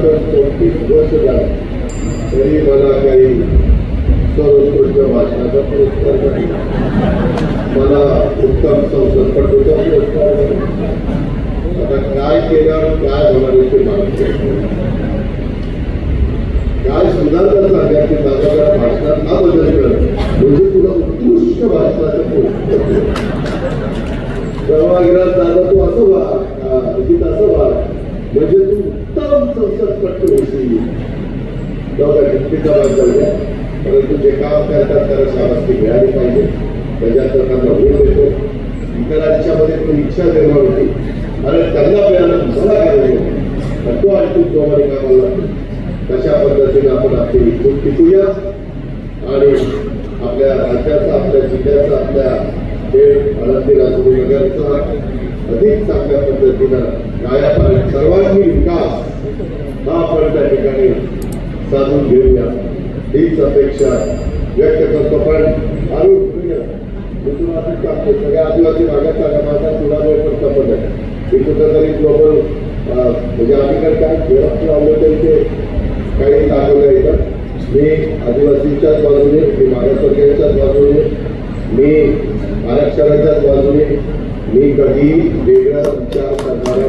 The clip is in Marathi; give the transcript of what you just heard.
वाचून तेहतीस वर्ष झालं तरी मला काही सर्वोत्कृष्ट भाषणाचा पुरस्कार नाही मला उत्तम संसदपटूचा पुरस्कार नाही आता काय केल्यावर काय होणार ते मला काय सुधारता तर सांगायची माझा त्या भाषणात हा बदल कर म्हणजे तुला उत्कृष्ट भाषणाचं पुस्तक सहभागीला दादा तू असं व्हा असं व्हा म्हणजे तू उत्तम संसदपट्टू होशील तेव्हा कितीचा भाग झाला. परंतु जे काम करतात त्याला शाबासकी मिळाली पाहिजे. त्याच्यात त्यांना वेळ देतो इतरांच्यामध्ये पण इच्छा निर्माण होती. आणि त्यांना मिळाला मला करायचं तो आणि तू जोमाने कामाला लागतो. तशा पद्धतीने आपण आपली विकून टिकूया. आणि आपल्या राज्याचा आपल्या जिल्ह्याचा आपल्या खेळ आनंदी राजू चांगल्या सर्वांनी विकास हा आपण त्या ठिकाणी साधून घेऊया. हीच अपेक्षा व्यक्त करतो. पण आरोग्य तिथून आपण सगळ्या आदिवासी भागाचा कामाचा तुला वेळ पडता पण आहे. की कुठंतरी ग्लोबल म्हणजे आम्ही काय काय लावलं तरी ते काही दाखवलं येतं मी आदिवासींच्याच बाजूने मी मागासवर्गीयांच्याच बाजूने मी आरक्षणाच्याच बाजूने मी कधी वेगळा विचार करणाऱ्या